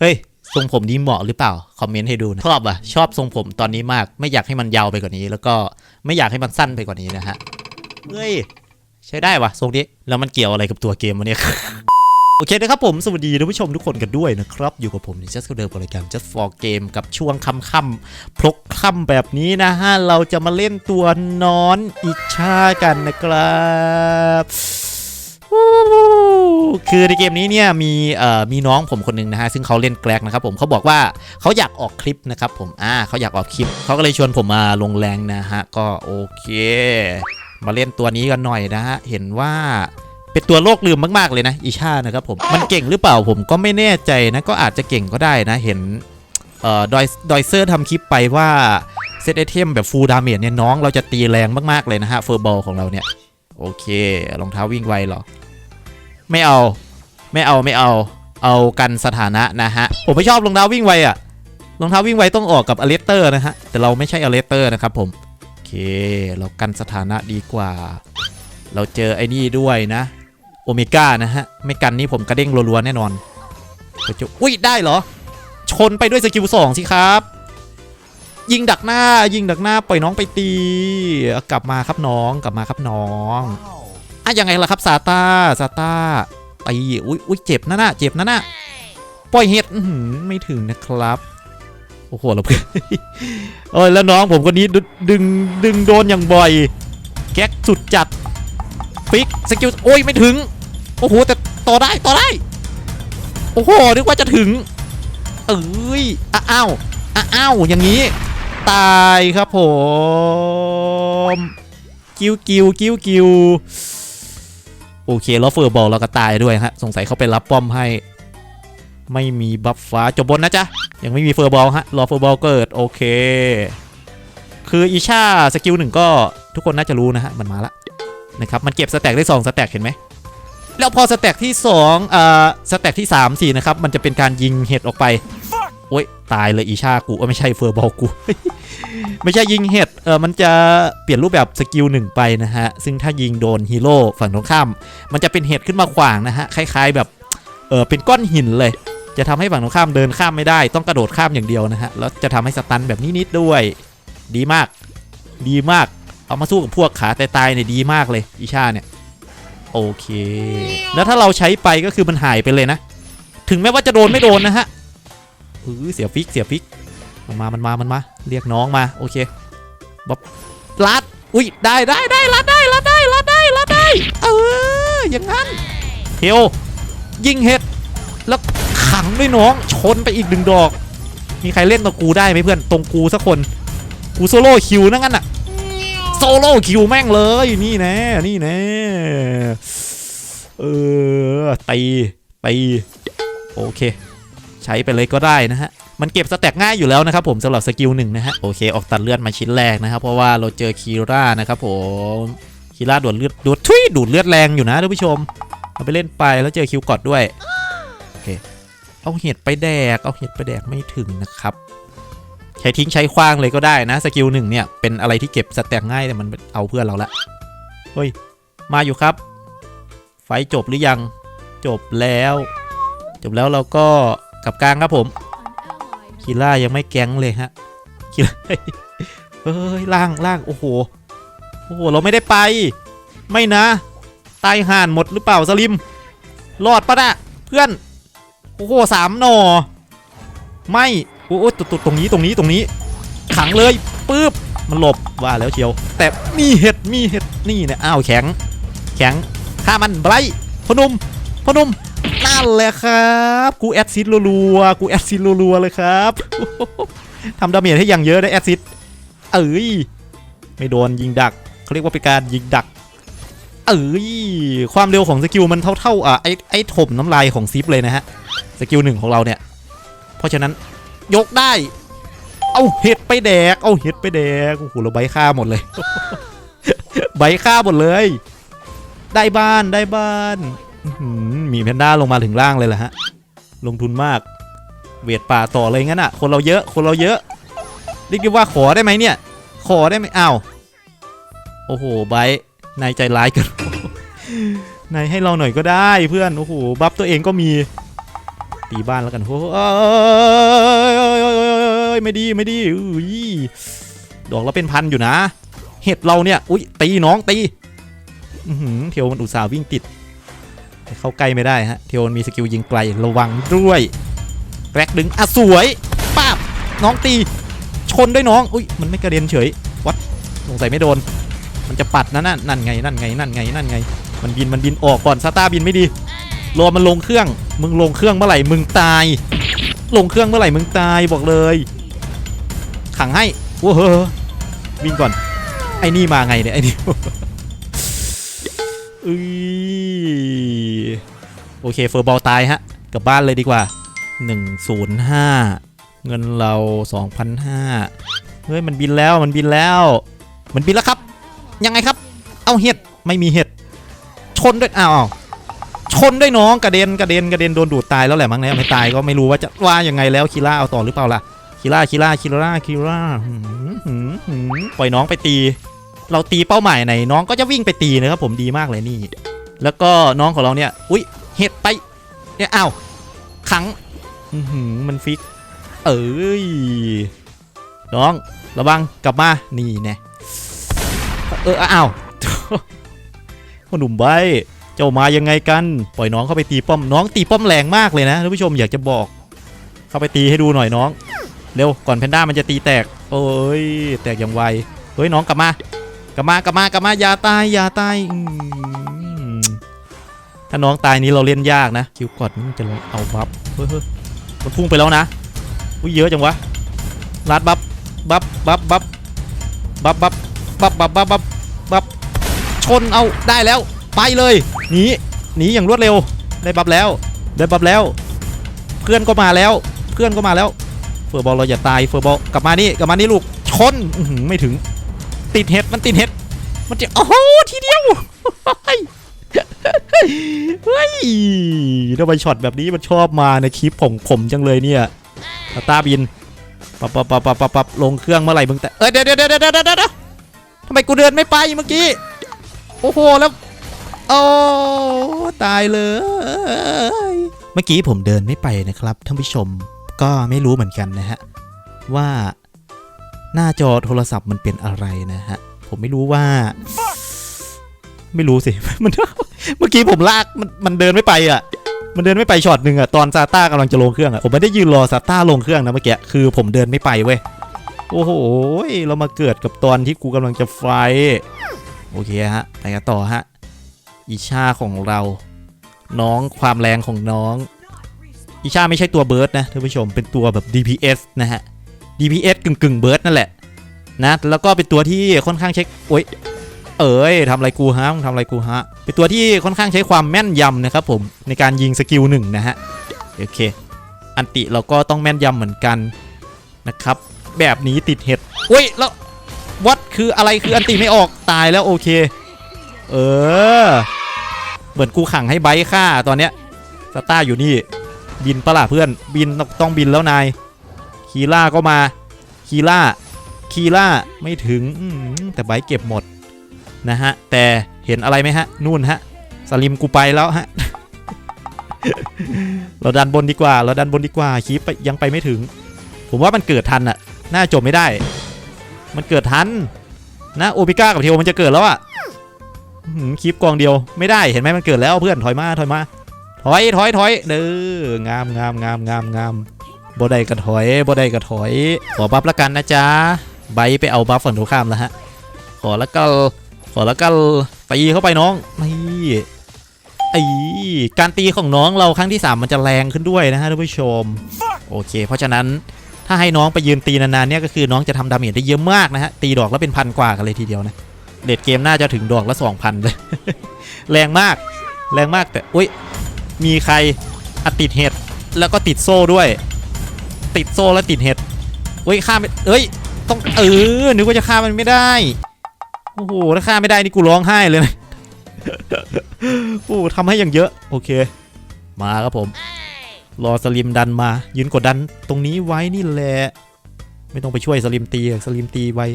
เฮ้ยทรงผมนี้เหมาะหรือเปล่า คอมเมนต์ให้ดูนะชอบอะ ชอบทรงผมตอนนี้มาก ไม่อยากให้มันยาวไปกว่านี้ แล้วก็ไม่อยากให้มันสั้นไปกว่านี้นะฮะ เฮ้ย ใช้ได้วะทรงนี้ แล้วมันเกี่ยวอะไรกับตัวเกมวะเนี่ย โอเคนะครับผม สวัสดีท่านผู้ชมทุกคนกันด้วยนะครับ อยู่กับผมใน Just เดิมบรายการ Just for Game กับช่วงค่ำๆพลกค่ำแบบนี้นะฮะ เราจะมาเล่นตัวนอนอิชากันนะครับ คือในเกมนี้เนี่ยมีเอ่อมีน้องผมคนหนึงนะฮะซึ่งเขาเล่นแกลกนะครับผมเขาบอกว่าเขาอยากออกคลิปนะครับผมอ่าเขาอยากออกคลิปเขาก็เลยชวนผมมาลงแรงนะฮะก็โอเค มาเล่นตัวนี้กันหน่อยนะฮะเห็นว่าเป็นตัวโลกลืมมากๆเลยนะอีชานะครับผมมันเก่งหรือเปล่าผมก็ไม่แน่ใจนะก็อาจจะเก่งก็ได้นะเห็นเอ่อดอยดอยเซอร์ทำคลิปไปว่าเซตไอเทมแบบฟูลดาเมจเนี่ยน้องเราจะตีแรงมากๆเลยนะฮะเฟอร์บอลของเราเนี่ยโอเครองเท้าวิ่งไวหรอ ไม่เอา ไม่เอาไม่เอา เอากันสถานะนะฮะ ผมไม่ชอบรองเท้าวิ่งไวอะรองเท้าวิ่งไวต้องออกกับอเลสเตอร์นะฮะ แต่เราไม่ใช่อเลสเตอร์นะครับผมโอเค เรากันสถานะดีกว่า เราเจอไอ้นี่ด้วยนะโอเมก้านะฮะ ไม่กันนี่ผมกระเด้งรัวๆแน่นอนก็จะอุ้ยได้เหรอ ชนไปด้วยสกิลสองสิครับ ยิงดักหน้ายิงดักหน้าปล่อยน้องไปตี กลับมาครับน้องกลับมาครับน้อง อะยังไงล่ะครับซาตาซาตาตีอุ้ยอุ้ยเจ็บนะน่ะเจ็บนะน่ะปล่อยเห็ดไม่ถึงนะครับโอ้โหเราเพื่อนโอ้ยแล้วน้องผมคนนี้ดึงดึงโดนอย่างบ่อยแก๊กสุดจัดฟิกสกิลโอ้ยไม่ถึงโอ้โหแต่ต่อได้ต่อได้โอ้โหนึกว่าจะถึงเอ้ยอะอ้าวอะอ้าวอย่างนี้ ตายครับผม กิ้วกิ้วกิ้วกิ้ว โอเคแล้วเฟอร์บอลเราก็ตายด้วยฮะสงสัยเขาไปรับป้อมให้ ไม่มีบัฟฟ้าจบบนนะจ๊ะยังไม่มีเฟอร์บอลฮะรอเฟอร์บอลเกิดโอเค คืออีชาสกิลหนึ่งก็ทุกคนน่าจะรู้นะฮะมันมาละนะครับมันเก็บสแต็กได้2สแต็กเห็นไหมแล้วพอสแต็กที่2อ่าสแต็กที่3 4นะครับมันจะเป็นการยิงเห็ดออกไปโอ้ย ตายเลยอีชากูเออไม่ใช่เฟอร์บอลกู ไม่ใช่ยิงเห็ดเออมันจะเปลี่ยนรูปแบบสกิลหนึ่งไปนะฮะ ซึ่งถ้ายิงโดนฮีโร่ฝั่งตรงข้าม มันจะเป็นเห็ดขึ้นมาขวางนะฮะ คล้ายๆแบบเออเป็นก้อนหินเลย จะทำให้ฝั่งตรงข้ามเดินข้ามไม่ได้ ต้องกระโดดข้ามอย่างเดียวนะฮะ แล้วจะทำให้สตันแบบนี้นิดด้วย ดีมาก ดีมาก เอามาสู้กับพวกขาตายๆเนี่ยดีมากเลยอีชาเนี่ยโอเค แล้วถ้าเราใช้ไปก็คือมันหายไปเลยนะ ถึงแม้ว่าจะโดนไม่โดนนะฮะ เออเสียฟิกเสียฟิกมันมา มันมา มันมา เรียกน้องมา โอเคบ๊อบลัด อุ้ย ได้ได้ได้ลัดได้ลัดได้ลัดได้ลัดได้ เออ อย่างนั้นเฮลยิงเห็ด แล้วขังด้วยน้อง ชนไปอีกหนึ่งดอก มีใครเล่นตรงกูได้ไหมเพื่อน ตรงกูสักคน กูโซโล่คิวนั่นงั้นอะโซโล่คิวแม่งเลย นี่แน่ นี่แน่ เออ ตี ตี โอเค ใช้ไปเลยก็ได้นะฮะมันเก็บสแต็กง่ายอยู่แล้วนะครับผมสำหรับสกิลหนึ่งนะฮะโอเคออกตัดเลือดมาชิ้นแรกนะครับ เพราะว่าเราเจอคีร่านะครับผมคีร่าดูดเลือดดูดทุยดูดเลือดแรงอยู่นะท่านผู้ชมเอาไปเล่นไปแล้วเจอคิวกอดด้วยโอเคเอาเห็ดไปแดกเอาเห็ดไปแดกไม่ถึงนะครับใช้ทิ้งใช้คว้างเลยก็ได้นะสกิลหนึ่งเนี่ยเป็นอะไรที่เก็บสแต็กง่ายแต่มันเอาเพื่อนเราละเฮ้ยมาอยู่ครับ ไฟจบหรือยังจบแล้ว จบแล้วเราก็ กลับกลางครับผมคีล่ายังไม่แก๊งเลยฮะคีล่าเฮ้ยล่างล่างโอ้โหโอ้โหเราไม่ได้ไป ไม่นะ ตายห่านหมดหรือเปล่าสลิมรอดปะนะเพื่อนโอ้โหสามหนอไม่โอ้โหตตตรงนี้ตรงนี้ตรงนี้ ขังเลยปึ๊บมันหลบว่าแล้วเชียว แต่มีเห็ดมีเห็ดนี่เนี่ยอ้าวแข็ง แข็งฆ่ามันไบรท์พอหนุมพอหนุม นั่นแหละครับ กูแอดซิดรัวๆ กูแอดซิดรัวๆ เลยครับทำดาเมจให้อย่างเยอะได้แอดซิดเอ้ย ไม่โดนยิงดักเขาเรียกว่าเป็นการยิงดัก เอ้ย ความเร็วของสกิลมันเท่าๆ อะไอ้ไอ้ถมน้ำลายของซิปเลยนะฮะ สกิลหนึ่งของเราเนี่ย เพราะฉะนั้นยกได้ เอาเห็ดไปแดก เอาเห็ดไปแดก โอ้โห เราใบฆ่าหมดเลย ใบฆ่าหมดเลย ได้บ้าน ได้บ้าน มีแพนด้าลงมาถึงล่างเลยแหละฮะ ลงทุนมาก เวียดป่าต่อเลยงั้นอะ คนเราเยอะ คนเราเยอะเรียกได้ว่าขอได้ไหมเนี่ย ขอได้ไหมอ้าว โอ้โหไบนายใจร้ายกันนายให้เราหน่อยก็ได้เพื่อน โอ้โห บัฟตัวเองก็มี ตีบ้านแล้วกันโอ้ยไม่ดีไม่ดีอุ้ยดอกเราเป็นพันอยู่นะ เห็ดเราเนี่ย อุ้ยตีน้องตีเทียวมันอุตส่าห์วิ่งติด แต่เข้าใกล้ไม่ได้ฮะเทียวมันมีสกิลยิงไกลระวังด้วยแกรกดึงอะสวยป้าบน้องตีชนด้วยน้องอุ้ยมันไม่กระเด็นเฉยวัดสงสัยไม่โดน มันจะปัดนะนั่นนั่นไงนั่นไงนั่นไงนั่นไง มันบินมันบินออกก่อนซาต้าบินไม่ดีรอมันลงเครื่อง มึงลงเครื่องเมื่อไหร่มึงตาย ลงเครื่องเมื่อไหร่มึงตายบอกเลย ขังให้โอ้โหวิ่งก่อนไอ้นี่มาไงเนี่ยไอ้นี่ อุ้ยโอเคเฟอร์บอลตายฮะกลับบ้านเลยดีกว่า 105 เงินเรา2,500เฮ้ยมันบินแล้วมันบินแล้ว มันบินแล้วครับ ยังไงครับ เอาเห็ดไม่มีเห็ดชนด้วยอ้าวชนด้วยน้องกระเด็นกระเด็นกระเด็นโดนดูดตายแล้วแหละมั้งเนี่ยไม่ตายก็ไม่รู้ว่าจะว่ายังไงแล้วคีล่าเอาต่อหรือเปล่าล่ะคีล่าคีล่าคีล่าคีล่าหืมหืมหืมปล่อยน้องไปตี เราตีเป้าหมายไหนน้องก็จะวิ่งไปตีนะครับผมดีมากเลยนี่ แล้วก็น้องของเราเนี่ยอุ้ยเห็ดไปเนี่ยอ้าวขังอืมันฟิก เอ้ยน้องระวังกลับมานี่แน่เอออ้าวหนุ่มใบเจ้ามายังไงกัน ปล่อยน้องเข้าไปตีป้อมน้องตีป้อมแรงมากเลยนะท่านผู้ชมอยากจะบอก เข้าไปตีให้ดูหน่อยน้อง เร็วก่อนแพนด้ามันจะตีแตก โอ้ยแตกอย่างไวเฮ้ยน้องกลับมา กลับมากลับมากลับมาอย่าตายอย่าตายถ้าน้องตายนี้เราเล่นยากนะคิวกอดมันจะเอาบัฟเฮ้ยมันพุ่งไปแล้วนะอุ้ยเยอะจังวะลัดบัฟบัฟบัฟบัฟบัฟบัฟบัฟบัฟบัฟบัฟบัฟชนเอาได้แล้วไปเลยหนีหนีอย่างรวดเร็วได้บัฟแล้วได้บัฟแล้ว เพื่อนก็มาแล้ว เพื่อนก็มาแล้วเฟอร์บอลเราอย่าตายเฟอร์บอลกลับมานี่กลับมานี่ลูกชนไม่ถึง ติดเห็ดมันติดเห็ดมันจะโอ้โหทีเดียวเฮ้ยเฮ้ยทำไมช็อตแบบนี้มันชอบมาในคลิปของผมจังเลยเนี่ยตาบินปับปับปับปับปับปับลงเครื่องเมื่อไหร่มึงแต่เออเดี๋ยวเดี๋ยวเดี๋ยวเดี๋ยวเดี๋ยวเดี๋ยวทำไมกูเดินไม่ไปเมื่อกี้โอ้โหแล้วโอ้ตายเลย เมื่อกี้ผมเดินไม่ไปนะครับท่านผู้ชมก็ไม่รู้เหมือนกันนะฮะว่า หน้าจอโทรศัพท์มันเป็นอะไรนะฮะ ผมไม่รู้ว่า ไม่รู้สิ มันเมื่อกี้ผมลากมันมันเดินไม่ไปอะ มันเดินไม่ไปช็อตหนึ่งอะตอนซาต้ากำลังจะลงเครื่องอะผมไม่ได้ยืนรอซาต้าลงเครื่องนะเมื่อกี้คือผมเดินไม่ไปเว้ยโอ้โหเรามาเกิดกับตอนที่กูกำลังจะไฟโอเคฮะไปกันต่อฮะอีชาของเรา น้องความแรงของน้องอีชาไม่ใช่ตัวเบิร์ดนะท่านผู้ชมเป็นตัวแบบ DPS นะฮะ DPS กึ่งกึ่งเบิร์ดนั่นแหละนะแล้วก็เป็นตัวที่ค่อนข้างเช็คโอ๊ยเอ้ยทำอะไรกูฮะมึงทำอะไรกูฮะเป็นตัวที่ค่อนข้างใช้ความแม่นยำนะครับผมในการยิงสกิลหนึ่งนะฮะโอเค อันติเราก็ต้องแม่นยำเหมือนกันนะครับ แบบนี้ติดเห็ดเว้ยแล้ววัดคืออะไรคืออันติไม่ออกตายแล้วโอเค เออเหมือนกูขังให้ไบค่าตอนเนี้ยสตาร์อยู่นี่บินปะล่ะเพื่อนบินต้องบินแล้วนาย คีล่าก็มา คีล่า คีล่าไม่ถึงแต่ไบเก็บหมดนะฮะ แต่เห็นอะไรไหมฮะ นู่นฮะ สลิมกูไปแล้วฮะ เราดันบนดีกว่า เราดันบนดีกว่าคีปไปยังไปไม่ถึง ผมว่ามันเกิดทันอะน่าจบไม่ได้ มันเกิดทัน นะโอปิก้ากับเทโอมันจะเกิดแล้วอะอื้อหือคีปกองเดียวไม่ได้เห็นไหมมันเกิดแล้วเพื่อนถอยมาถอยมา ถอยถอยถอยเด้องามงามงามงามงาม บ่ได้กระถอยบ่ได้กระถอย ขอบัฟละกันนะจ๊ะไบไปเอาบัฟฝั่งตรงข้ามแล้วฮะ ขอละกันขอละกันตีเข้าไปน้องนี่ไอ้การตีของน้องเราครั้งที่ 3 มันจะแรงขึ้นด้วยนะฮะท่านผู้ชม โอเค เพราะฉะนั้นถ้าให้น้องไปยืนตีนานๆเนี่ยก็คือน้องจะทำดาเมจได้เยอะมากนะฮะ ตีดอกแล้วเป็นพันกว่ากันเลยทีเดียวนะเลดเกมน่าจะถึงดอกละ2,000เลยแรงมากแรงมากแต่อุ้ยมีใครอติดเห็ดแล้วก็ติดโซ่ด้วย ติดโซ่แล้วติดเห็ดเฮ้ยฆ่าไม่เอ้ย ต้องเออนึกว่าจะฆ่ามันไม่ได้ โอ้โหถ้าฆ่าไม่ได้นี่กูร้องไห้เลยนะโอ้ทำให้อย่างเยอะ โอเค มาครับผม รอสลิมดันมา ยืนกดดันตรงนี้ไว้นี่แหละ ไม่ต้องไปช่วยสลิมตีสลิมตีไว้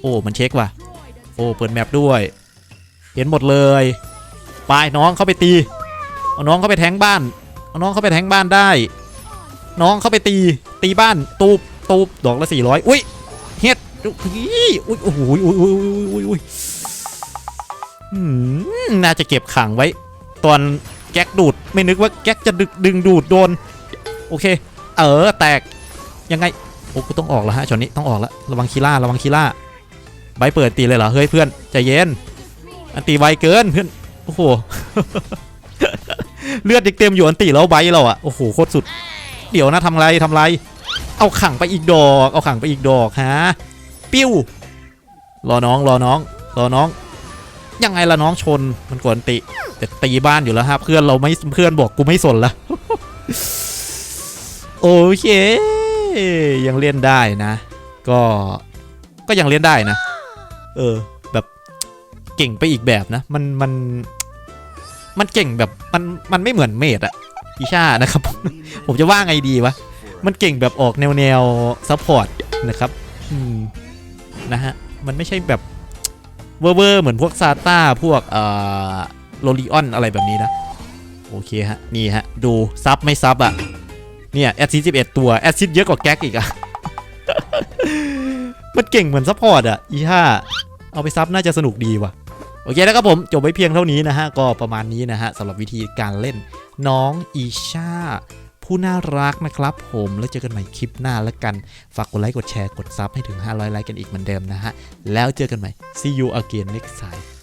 โอ้ มันเช็คว่ะ โอ้ เปิดแมปด้วย เห็นหมดเลยไปน้องเข้าไปตี เอาน้องเข้าไปแทงบ้าน เอาน้องเข้าไปแทงบ้านได้ น้องเข้าไปตี ตีบ้าน ตูบตูบดอกละสี่ร้อยอุ้ย เฮ็ดอุ้ยอุ้ยโอ้โหอุ้ยอุ้ยอุ้ยอุ้ยน่าจะเก็บขังไว้ ตอนแก๊กดูด ไม่นึกว่าแก๊กจะดึกดึงดูดโดน โอเค เออ แตก ยังไง โอ้กูต้องออกแล้วฮะช็อตนี้ต้องออกแล้ว ระวังคีล่า ระวังคีล่า ใบเปิดตีเลยเหรอ เฮ้ยเพื่อนใจเย็น อันตีไวเกินเพื่อน โอ้โห เลือดยังเต็มอยู่อันตีแล้วใบเราอะโอ้โห โคตรสุด เดี๋ยวนะทำไรทำไร เอาขังไปอีกดอก เอาขังไปอีกดอกฮะปิ้วรอน้องรอน้องรอน้อง ยังไงละน้องชนมันกวนติแต่ตีบ้านอยู่แล้วฮะเพื่อนเราไม่เพื่อนบอกกูไม่สนละโอเค ยังเล่นได้นะ ก็ก็ยังเล่นได้นะ เออ แบบเก่งไปอีกแบบนะ มันมัน มันเก่งแบบมันมันไม่เหมือนเมดอะ อีชานะครับ ผมจะว่าไงดีวะ มันเก่งแบบออกแนวแนวซัพพอร์ตนะครับ อืม นะฮะ มันไม่ใช่แบบเวอร์เวอร์เหมือนพวกซาต้าพวกเอ่อโรลิออนอะไรแบบนี้นะ โอเคฮะ นี่ฮะ ดูซับไม่ซับอะเนี่ยแอดซิด11ตัว แอดซิดเยอะกว่าแก๊กอีกอะมันเก่งเหมือนซัพพอร์ตอะอีห้าเอาไปซับน่าจะสนุกดีว่ะโอเคนะครับผม จบไว้เพียงเท่านี้นะฮะ ก็ประมาณนี้นะฮะสำหรับวิธีการเล่น น้องอีชาผู้น่ารักนะครับผมแล้วเจอกันใหม่คลิปหน้าแล้วกัน ฝากกดไลค์กดแชร์กดซับให้ถึง 500 ไลค์กันอีกเหมือนเดิมนะฮะ แล้วเจอกันใหม่ see you again next time